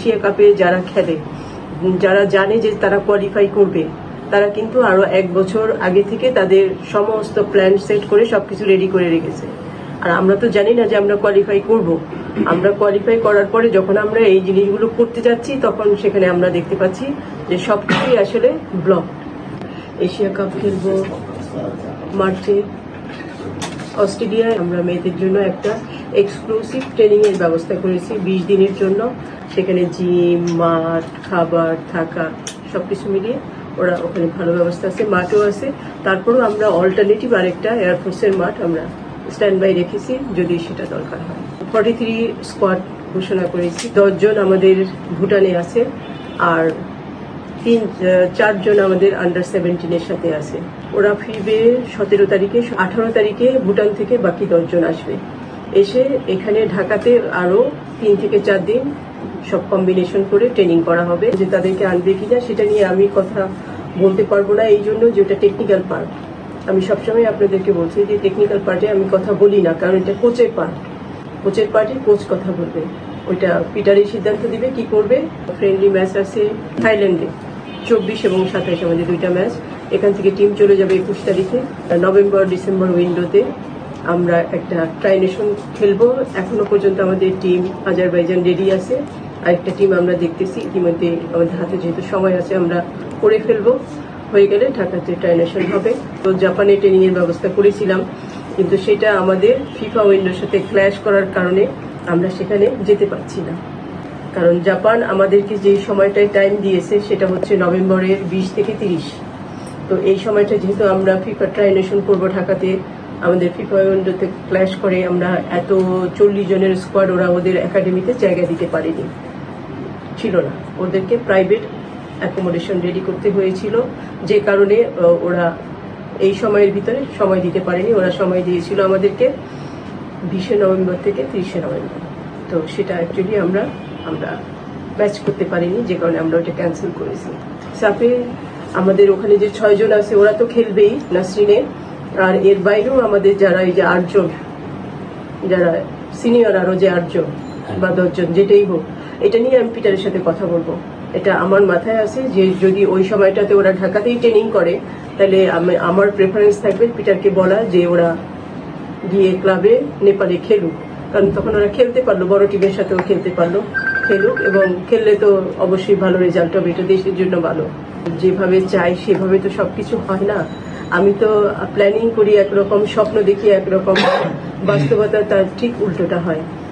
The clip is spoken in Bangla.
এশিয়া কাপে যারা খেলে। যারা জানে যে তারা কোয়ালিফাই করবে, তারা কিন্তু আরও এক বছর আগে থেকে তাদের সমস্ত প্ল্যান সেট করে সবকিছু রেডি করে রেখেছে। আর আমরা তো জানি না যে আমরা কোয়ালিফাই করব। আমরা কোয়ালিফাই করার পরে যখন আমরা এই জিনিসগুলো করতে যাচ্ছি, তখন সেখানে আমরা দেখতে পাচ্ছি যে সবকিছুই আসলে ব্লক এশিয়া কাপ খেলব মার্চে। অস্ট্রেলিয়ায় আমরা মেয়েদের জন্য একটা এক্সক্লুসিভ ট্রেনিংয়ের ব্যবস্থা করেছি বিশ দিনের জন্য। সেখানে জিম মাঠ, খাবার, থাকা সব কিছু মিলিয়ে ওরা ওখানে ভালো ব্যবস্থা আছে, মাঠও আছে। তারপরেও আমরা অল্টারনেটিভ আরেকটা এয়ারফোর্সের মাঠ আমরা স্ট্যান্ড বাই রেখেছি যদি সেটা দরকার হয়। ফর্টি থ্রি স্কোয়াড ঘোষণা করেছি। দশজন আমাদের ভুটানে আছে আর তিন, চারজন আমাদের আন্ডার সেভেন্টিনের সাথে আছে। ওরা ফিরবে সতেরো তারিখে, আঠারো তারিখে ভুটান থেকে বাকি দশজন আসবে। এসে এখানে ঢাকাতে আরও তিন থেকে চার দিন সব কম্বিনেশন করে ট্রেনিং করা হবে। যে তাদেরকে আনবে কিনা সেটা নিয়ে আমি কথা বলতে পারব না। এই জন্য যে ওটা টেকনিক্যাল পার্ট আমি সবসময় আপনাদেরকে বলছি যে টেকনিক্যাল পার্টে আমি কথা বলি না, কারণ এটা কোচের পার্ট কোচের পার্টে কোচ কথা বলবে। ওইটা পিটারই সিদ্ধান্ত দিবে কি করবে। ফ্রেন্ডলি ম্যাচ আছে থাইল্যান্ডে, চব্বিশ এবং সাতাইশ আমাদের দুইটা ম্যাচ এখান থেকে টিম চলে যাবে একুশ তারিখে, নভেম্বর, ডিসেম্বর উইন্ডোতে আমরা একটা ট্রাইনেশন খেলব। এখনও পর্যন্ত আমাদের টিম আজারবাইজান রেডি আছে। আরেকটা টিম আমরা দেখতেছি, ইতিমধ্যে আমাদের হাতে যেহেতু সময় আছে, আমরা করে ফেলব। হয়ে গেলে ঢাকাতে ট্রাইনেশন হবে। তো জাপানে ট্রেনিং এর ব্যবস্থা করেছিলাম, কিন্তু সেটা আমাদের ফিফা উইন্ডোর সাথে ক্ল্যাশ করার কারণে আমরা সেখানে যেতে পারছি না। কারণ জাপান আমাদেরকে যে সময়টায় টাইম দিয়েছে, সেটা হচ্ছে নভেম্বরের বিশ থেকে তিরিশ। তো এই সময়টা যেহেতু আমরা ফিফা ট্রাইনেশন করব ঢাকাতে আমাদের ফিফা উইন্ডোতে ক্ল্যাশ করে আমরা এত চল্লিশ জনের স্কোয়াড ওরা ওদের একাডেমিতে জায়গা দিতে পারেনি। ছিল না। ওদেরকে প্রাইভেট অ্যাকোমোডেশন রেডি করতে হয়েছিল। যে কারণে ওরা এই সময়ের ভিতরে সময় দিতে পারেনি। ওরা সময় দিয়েছিল আমাদেরকে বিশে নভেম্বর থেকে তিরিশে নভেম্বর। তো সেটা অ্যাকচুয়ালি আমরা আমরা ম্যাচ করতে পারিনি, যে কারণে আমরা ওটা ক্যান্সেল করেছি। সাফে আমাদের ওখানে যে ছয়জন আছে, ওরা তো খেলবেই নাসরিনে আর এর বাইরেও আমাদের যারা এই যে আটজন যারা সিনিয়র আরও যে আটজন বা দশজন যেটাই হোক এটা নিয়ে আমি পিটারের সাথে কথা বলব। এটা আমার মাথায় আছে যে যদি ওই সময়টাতে ওরা ঢাকাতেই ট্রেনিং করে তাহলে আমি- আমার প্রেফারেন্স থাকবে পিটারকে বলা যে ওরা গিয়ে ক্লাবে নেপালে খেলুক। কারণ তখন ওরা খেলতে পারল বড় টিমের সাথেও খেলতে পারল খেলুক এবং খেললে তো অবশ্যই ভালো রেজাল্ট হবে এটা দেশের জন্য ভালো। যেভাবে চাই সেভাবে তো সবকিছু হয় না। আমি তো প্ল্যানিং করি একরকম স্বপ্ন দেখি একরকম বাস্তবতা তার ঠিক উল্টোটা হয়।